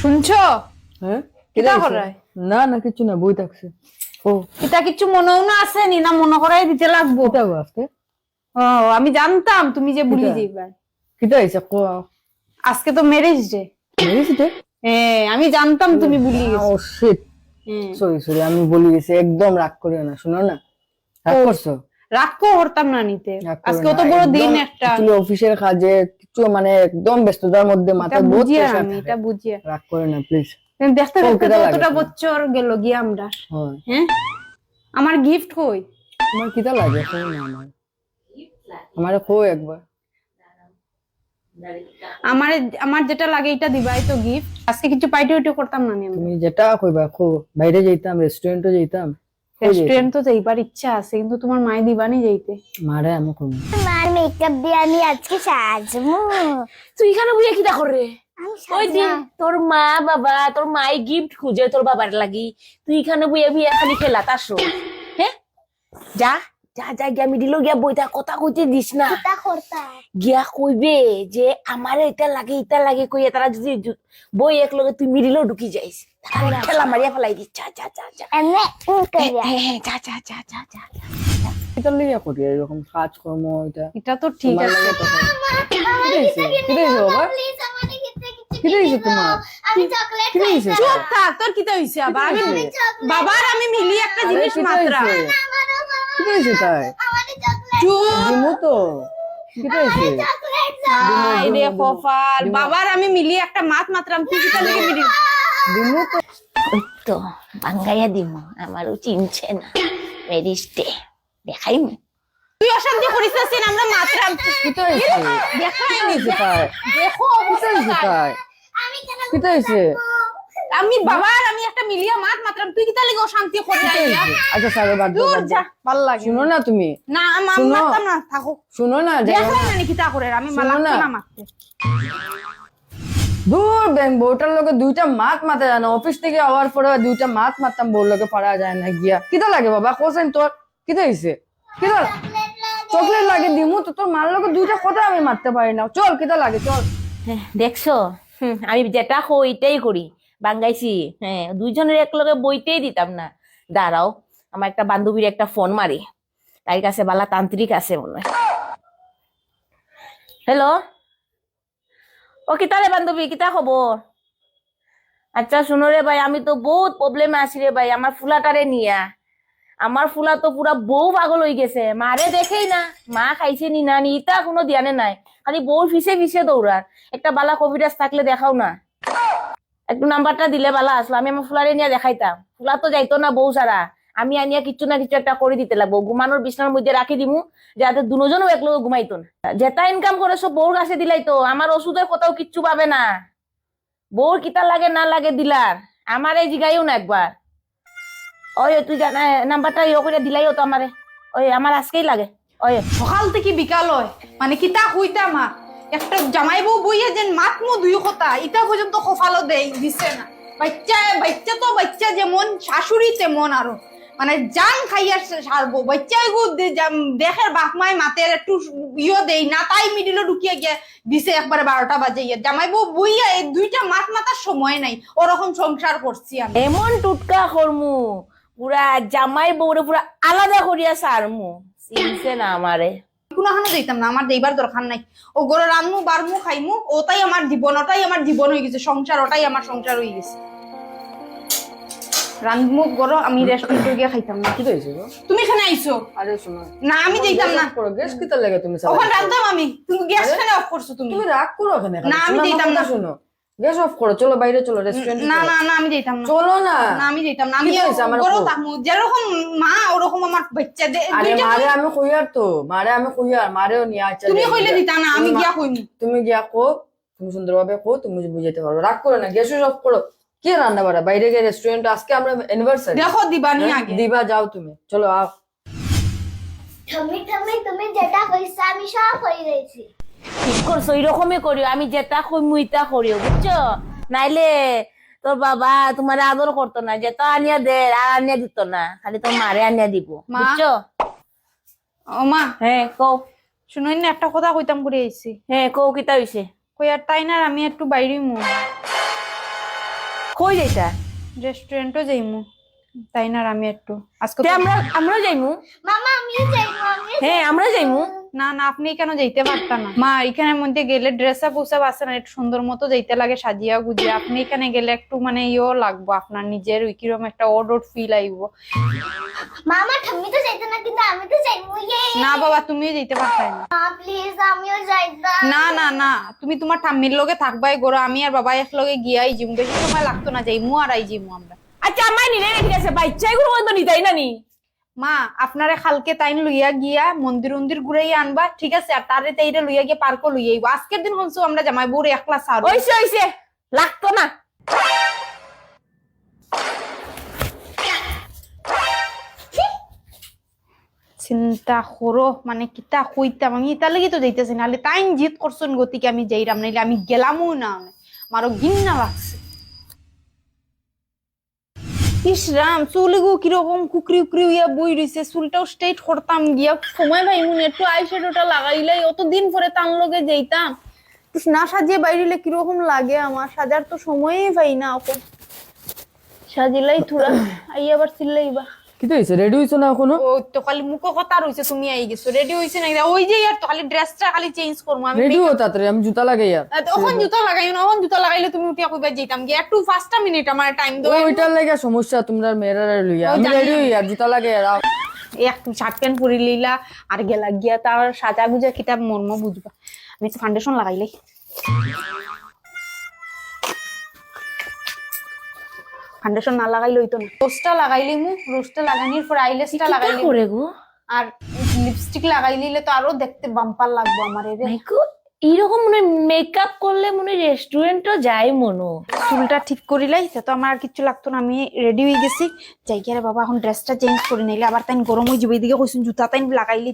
শুনছো? হ্যাঁ? কিতা করায়? না না কিছু না বই থাকছে। ও। কিছু মনেও না আছে নি? না মনে করাই দিতে লাগবো। কিতা আজকে? ও আমি জানতাম তুমি যে ভুলি? যাইবা। কিতা হয়েছে কো। আজকে তো ম্যারেজ ডে বুঝিতে হ্যাঁ আমি জানতাম তুমি ভুলি ও গেছো শিট হ্যাঁ। সরি সরি আমি বলি গেছি। একদম রাগ করিও না শোনো না? রাগ করছ? রাগ করতাম না নিতে। আজকে অত বড় দিন একটা। অফিসের কাজে কিছু মানে একদম ব্যস্ততার মধ্যে মাথা বুঝিয়ে আমি এটা বুঝিয়ে। রাগ করে না প্লিজ দেখতে দেখতে তোমার? বছর গেল গিয়ে আমরা। হ্যাঁ। আমার গিফট কই? তোমার কিতা লাগে? কই না আমার। আমারে কই একবার। আমার আমার যেটা লাগে এটা দিবাই তো গিফট আজকে কিছু পাইটি উইটি করতাম না আমি। তুমি যেটা কইবা কো বাইরে যাইতাম রেস্টুরেন্টে যাইতাম? রেস্টুরেন্ট তো যাইবার ইচ্ছা আছে কিন্তু তোমার মাই দিবানি যাইতে? মারে আমি কই তোমার মেকআপ দিয়ে আমি আজকে সাজবো। তুই এখানে বুঝে কিটা করে আমি ওই দিন তোর মা বাবা তোর মাই গিফট খুঁজে তোর বাবার লাগি। তুই এখানে বুয়ে বুয়ে খালি হ্যাঁ যা যা যা গিয়া মিডিল গিয়া বইটা কথা কইতে দিস না। গিয়া কইবে যে আমার এটা লাগে এটা লাগে কইয়া তারা যদি জু- বই এক লগে তুই মিডিলও ঢুকি যাইস। খেলা মারিয়া ফেলাই এমনি হ্যাঁ হ্যাঁ লিয়া করি এরকম কাজ কর্ম এটা এটা তো ঠিক আছে লাগে তো। কিতা হইছে বাবা হইছে তোমার আমি চকলেট চুপ থাক তোর কিতা হইছে আবার আমি বাবার আমি মিলি একটা জিনিস মাত্রা হইছে তাই চুপ দিমু তো কিতা হইছে আই রে কপাল বাবার আমি মিলি একটা মাত মাত্রাম তুই কিতা লাগে মিলি দিমু তো ওই তো বাঙ্গাইয়া দিম আমারও চিনছে না। মেরিস্টে দেখাইম। তুই অশান্তি করিস না আমরা মাত্রাম। কিতা হইছে দেখাই কিতা হইছে দেখো আমি কেন হইছে আমি বাবার আমি একটা মিলিয়া মাত মাত্রাম। তুই কিতা লাগে অশান্তি হইছে? আচ্ছা সারে বাদ দাও, দূর যা। ভালো লাগে। শুনো না তুমি। না আমি শুনো। না থাকো। শুনো না দেখলাই না কিতা করে আমি মালাম। না। মারতে দূর ব্যাং বউটার লোকে দুইটা মাত মাতে যায় না। অফিস থেকে আওয়ার পরে দুইটা মাত মারতাম বউর লোকে পারা যায় না গিয়া। কিতা লাগে বাবা? কোসেন তোর? কিতা হইছে? কিতা? চকলেট লাগে দিমু তো তোর মার লোকে দুইটা কথা আমি মারতে পারি না। চল কিতা লাগে চল। হ্যাঁ, দেখছ? আমি যেটা কই এটাই করি। বাঙ্গাইছি হ্যাঁ দুইজনের এক লগে বইতেই দিতাম না। দাঁড়াও আমার একটা বান্ধবীর একটা ফোন মারি। তাই কাছে বালা তান্ত্রিক আছে মনে হয়। হ্যালো ও কিতা রে বান্ধবী? কিতা খবর? আচ্ছা শুনো রে ভাই, আমি তো বহুত প্রবলেমে আছি রে ভাই, আমার ফুলাটারে নিয়া। আমার ফুলা তো পুরা বউ পাগল হয়ে গেছে। মারে দেখেই না, মা খাইছে নি না, নি ইটা কোনো ধ্যানে নাই। খালি বউর ফিসে ফিসে দৌড়ার একটা বালা কবিরাজ থাকলে দেখাও না। একটু নাম্বারটা দিলে বালা আসলো, আমি আমার ফুলারে নিয়ে দেখাইতাম। ফুলা তো যাইতো না বউ সারা আমি আনিয়া কিছু না কিছু একটা করে দিতে লাগবো। ঘুমানোর বিছনার মধ্যে রাখি দিমু, যাতে দুজনও একলগে ঘুমাইতো না যেটা ইনকাম করে সব বউর কাছে দিলাই তো, আমার ওষুধের কোথাও কিচ্ছু পাবে না। বউর কিতা লাগে না লাগে দিলার, আমার এই জিগাইও না একবার। ওই তুই নাম্বারটা ইয়ে করে দিলাইও তো আমারে। ওই আমার আজকেই লাগে। ওই সকাল থেকে বিকাল হয়। মানে কিতা হইতা মা, একটা জামাই বউ বইয়ে যেন মাত মো দুই কথা ইটা পর্যন্ত কফালো দেই, দিছে না। বাচ্চা বাচ্চা তো বাচ্চা যেমন, শাশুড়ি তেমন আরও। মানে জান খাইয়া সারবো বাচ্চা এগু দেখের বাপ মায় মাতের একটু ইয়ে দেই না তাই মিডিলে ঢুকিয়ে গিয়ে দিছে একবারে বারোটা বাজে ইয়ে জামাই বউ বইয়া এই দুইটা মাত মাতার সময় নাই ওরকম সংসার করছি আমি। এমন টুটকা করমু পুরা জামাই বউরে পুরা আলাদা করিয়া সারমু। চিনছে না আমারে। কোনোখানে যাইতাম না আমার যাইবার দরকার নাই। ও গরো রানমু বারমু খাইমু ওটাই আমার জীবন ওটাই আমার জীবন হয়ে গেছে সংসার ওটাই আমার সংসার হয়ে গেছে। রানমু গরো আমি রেস্টুরেন্টে গিয়ে খাইতাম না। কিতা হইছে তুমি এখানে আইছো? আরে শোনো। না আমি যাইতাম না। গ্যাস কিতা লাগে তুমি সারা ওখানে রাখতাম আমি। তুমি গ্যাস অফ করছ তুমি। তুমি রাগ করো ওখানে না, আমি কথা না। শোনো। গ্যাস অফ করো চলো বাইরে চলো রেস্টুরেন্টে না না না আমি যাইতাম না। চলো না। না আমি যাইতাম না। আমি কি আমার বউ? যেরকম মা ওরকম আমার বাচ্চা দে আরে মারে আমি কইয়ার তো। মারে আমি কইয়ার মারেও নিয়ে তুমি কইলে দিতা না আমি গিয়া কইমু। তুমি গিয়া কো তুমি সুন্দরভাবে কো তুমি বুঝাইতে পারো। রাগ করো না গ্যাস অফ করো। কে রান্না বাড়া? বাইরে গিয়ে রেস্টুরেন্ট আজকে আমরা অ্যানিভার্সারি দেখো দিবানি আগে। দিবা যাও তুমি। চলো আও। ঠাম্মি ঠাম্মি তুমি যেটা কইছা আমি সব কই রয়েছি ঠিক করছ এরকমই করিও। আমি যেটা ইটা করিও বুঝছ? নাইলে তোর বাবা তোমার আদর করতো না যেটা আনিয়া দে আর আনিয়া দিত না। খালি তোর মারে আনিয়া দিব মা। বুঝছ? ও মা। হ্যাঁ কও। শুনুন না একটা কথা কইতাম করে আইছি। হ্যাঁ কও কিতা হইছে? কই আর তাই না আমি একটু বাইরে মু। কই যাইতা? রেস্টুরেন্টও যাইমু। তাই না আমি একটু। আজকে আমরা আমরাও যাইমু। মামা আমিও যাইমু হ্যাঁ আমরা যাইমু। না না আপনি কেন যাইতে পারতেন না? মা এখানের মধ্যে গেলে ড্রেস আপ উসাপ আছে না একটু সুন্দর মতো যাইতে লাগে সাজিয়া গুজিয়া। আপনি এখানে গেলে একটু মানে ইয়েও লাগবো আপনার নিজের ওই কীরকম একটা ওড ওড ফিল আইব। মামা ঠাম্মি তো যাইতো না কিন্তু আমি তো যাইবো ইয়ে। না বাবা তুমিও যাইতে পারতাই না। প্লিজ আমিও যাইতাম না না না তুমি তোমার ঠাম্মির লগে থাকবাই গরো আমি আর বাবা এক লগে গিয়াই জিম বেশি সময় লাগতো না যাইমু আর আই জিমু আমরা। আচ্ছা আমার নিলে রেখে আছে বাচ্চা এগুলো তো নিতাই না নি। মা আপনারে খালকে তাইন লইয়া গিয়া মন্দির মন্দির ঘুরাই আনবা ঠিক আছে? আর তারে তাইরে লইয়া গিয়ে পার্কও লইয়া আইবো। আজকের দিন হলছো আমরা জামাই বউরে একলা সার ওইসে ওইসে লাগতো না। চিন্তা করো মানে কিতা কইতাম আমি ইতা লাগি তো যাইতেছি নাহলে তাইন জিত করছুন গতিকে আমি যাইরাম নাইলে আমি গেলামও না। মারো ঘিন্না লাগছে ইস রাম চুলগো কীরকম কুকরি উকরি হইয়া বই রইছে, চুলটাও স্ট্রেট করতাম গিয়া, সময় ভাই মনে একটু আইশ্যাডোটা লাগাইলাই, অতদিন পরে তার লগে যাইতাম। না সাজিয়ে বাইরিলে কীরকম লাগে আমার, সাজার তো সময়ই পাই না এখন সাজিলাই থুরা আই আবার চিল্লাইবা। কি তো হয়েছে রেডি হয়েছো না এখনও? ও তো খালি মুখ কথা রইছে তুমি আই গেছো। রেডি হইছে না? ওই যে আর তো খালি ড্রেসটা খালি চেঞ্জ করব আমি রেডি হো তাড়াতাড়ি আমি জুতা লাগাই আর। তখন জুতা লাগাই না তখন জুতা লাগাইলে তুমি উঠিয়া কইবা যেতাম গিয়ে। একটু পাঁচটা মিনিট আমার টাইম দাও ওইটার লাগে সমস্যা তোমরা মেয়েরা লইয়া। আমি রেডি। হই আর জুতা লাগাই আর। একটু শার্ট প্যান্ট পরে লইলা আর গেলা গিয়া তার সাজা গুজা কিতাব মর্ম বুঝবা। আমি তো ফাউন্ডেশন লাগাইলাই ফাউন্ডেশন না লাগাইলে হইতো না। রোজটা লাগাইলি মু রোজটা লাগানির পর আইলেসটা লাগাইলি করে গো? আর লিপস্টিক লাগাই লিলে তো আরও দেখতে বাম্পার লাগবো আমার এর এইরকম মনে মেকআপ করলে মনে রেস্টুরেন্টও যায় মনো। চুলটা ঠিক করিলাই তো আমার আর কিচ্ছু লাগতো না আমি রেডি হয়ে গেছি। যাই গিয়ে বাবা এখন ড্রেসটা চেঞ্জ করে নিলে আবার তাই গরম হয়ে যাবে। এদিকে কইছুন জুতা তাই লাগাইলি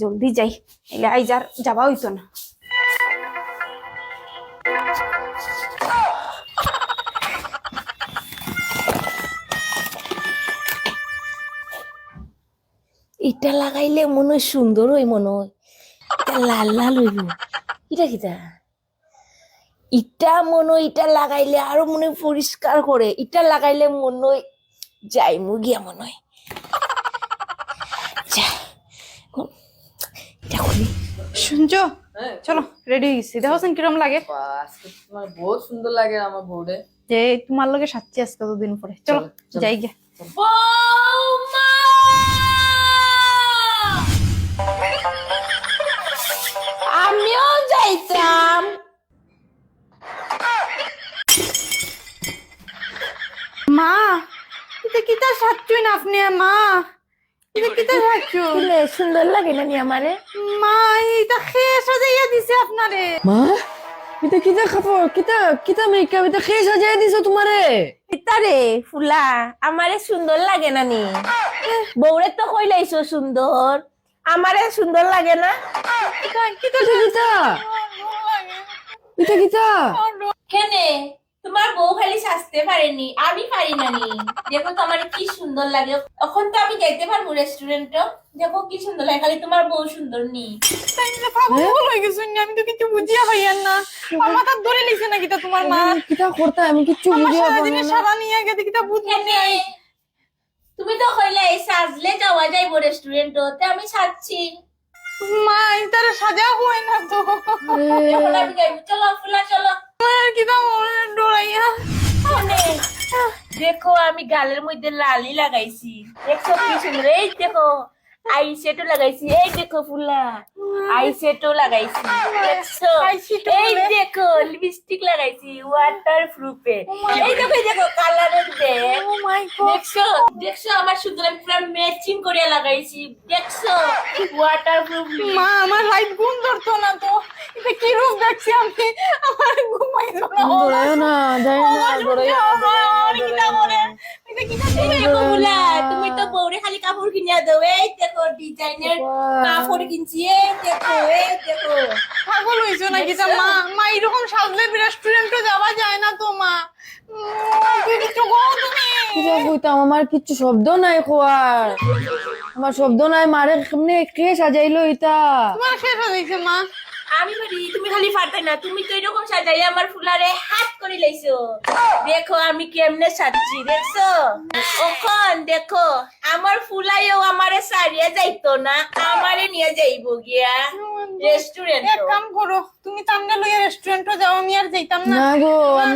জলদি যাই এলে আই যার যাবা হইতো না। এটা লাগাইলে মনে হয় সুন্দর হই মনে হয় এটা লাল লাল হইব। এটা কিটা ইটা মনে হয় ইটা লাগাইলে আরও মনে হয় পরিষ্কার করে। ইটা লাগাইলে মনে হয় যাই মুগিয়া মনে হয়। শুনছো? চলো রেডি হয়ে গেছি। দেখো কিরম লাগে। তোমার বহুত সুন্দর লাগে আমার বউরে। যে তোমার লগে সাচ্ছি আজকে দুদিন পরে। চলো। যাই গে আপনি মা। এটা কিতা সাচ্ছু দিলে সুন্দর লাগে না নি আমারে? মা এটা খেয়ে সাজাইয়া দিছে আপনারে। মা এটা কিতা কাপড় কিতা কিতা মেকআপ? এটা খেয়ে সাজিয়ে দিছো তোমারে। রে ফুলা আমারে সুন্দর লাগে না নি? বউরে তো কইলাইছো সুন্দর? আমারে সুন্দর লাগে না? কিতা তোমার বউ খালি সাজতে পারেনি আমি পারি না নি। দেখো তো আমার কি সুন্দর লাগে। এখন তো আমি যাইতে পারব রেস্টুরেন্টে দেখো কি সুন্দর লাগে খালি তোমার বউ সুন্দর নি। তাইলে পাগল হয়ে আমি তো কিছু বুঝিয়া হইয়ান না। আমার মাথা ধরে না তোমার মা? কিতা করতে আমি কিচ্ছু আমার বুঝিয়া না। সারা নিয়ে গেছে বুঝবে? তুমি তো কইলে সাজলে যাওয়া যাইবো রেস্টুরেন্টে আমি সাজছি। মা ইতারে সাজা হয় না তো। এখন আমি যাইবো। চলো ফুলা চলো। দেখো আমি গালের মধ্যে লালি লাগাইছি দেখছ কি সুন্দর এই দেখো আই সেটও লাগাইছি এই দেখো ফুলা। আই সেটও লাগাইছি দেখছ? এই দেখো লিপস্টিক লাগাইছি ওয়াটার প্রুফে এই দেখো এই দেখো কালারের দেখ ও মাই দেখছ? দেখছ আমার সুন্দর আমি পুরো ম্যাচিং করে লাগাইছি। দেখছ? ওয়াটার প্রুফ মা আমার লাইট ঘুম ধরতো না তো। এটা কি রূপ দেখছি আমি? আমার ঘুমাইতো না। দৌড়াইও না। তুমি তো বউরে খালি কাপড় কিনিয়া দাও। এই দেখো ডিজাইনের কাপড় কিনছি। এই দেখো এই দেখো। পাগল হইছো নাকি? তা মা মা এরকম সাজলে রেস্টুরেন্টে যাওয়া যায় না তো মা। তুই কিছু কও তুমি? কিতা কইতাম আমার কিচ্ছু শব্দ নাই খোয়ার। আমার শব্দ নাই মারে কেমনে কে সাজাইলো এটা? তোমার হয়ে মা? আমি পারি তুমি খালি পারতে না তুমি তো এরকম সাজাই আমার ফুলারে হাত করে লাইছো। দেখো আমি কেমনে সাজছি দেখছ? ওখন দেখো আমার ফুলাইও আমারে সারিয়ে যাইতো না আমারে নিয়ে যাইবো গিয়া রেস্টুরেন্ট এক কাম করো তুমি তামনে লইয়া রেস্টুরেন্টে যাও আমি আর যাইতাম না। না গো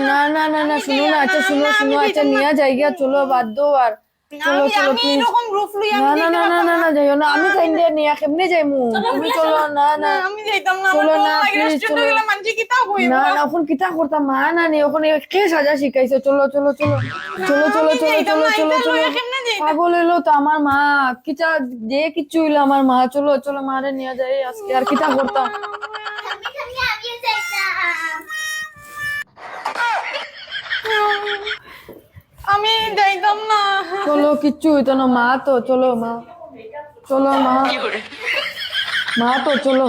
না না না না শুনো না আচ্ছা শুনো শুনো আচ্ছা নিয়ে যাই গিয়া চলো বাদ দো আর। চলো আমি চলো প্লিজ না না না না না না। যাইও না আমি খাই দিয়ে নিয়ে কেমনে যাইমু? তুমি চলো না না। না, আমি যাইতাম না চলো না, চলো। ওখানে কিতা করতাম? মা না ওখানে কে সাজা শিখাইছে চলো চলো চলো। চলো চলো চলো চলো? পাগল হইল তো আমার মা। কিতা যে কিচ্ছু হইল আমার মা। চলো চলো মারে নিয়ে যাই আজকে আর কিতা করতাম? যাইতাম। আমি যাইতাম না। চলো কিচ্ছু হইতো না। মা তো চলো মা। চলো মা। মা তো চলো।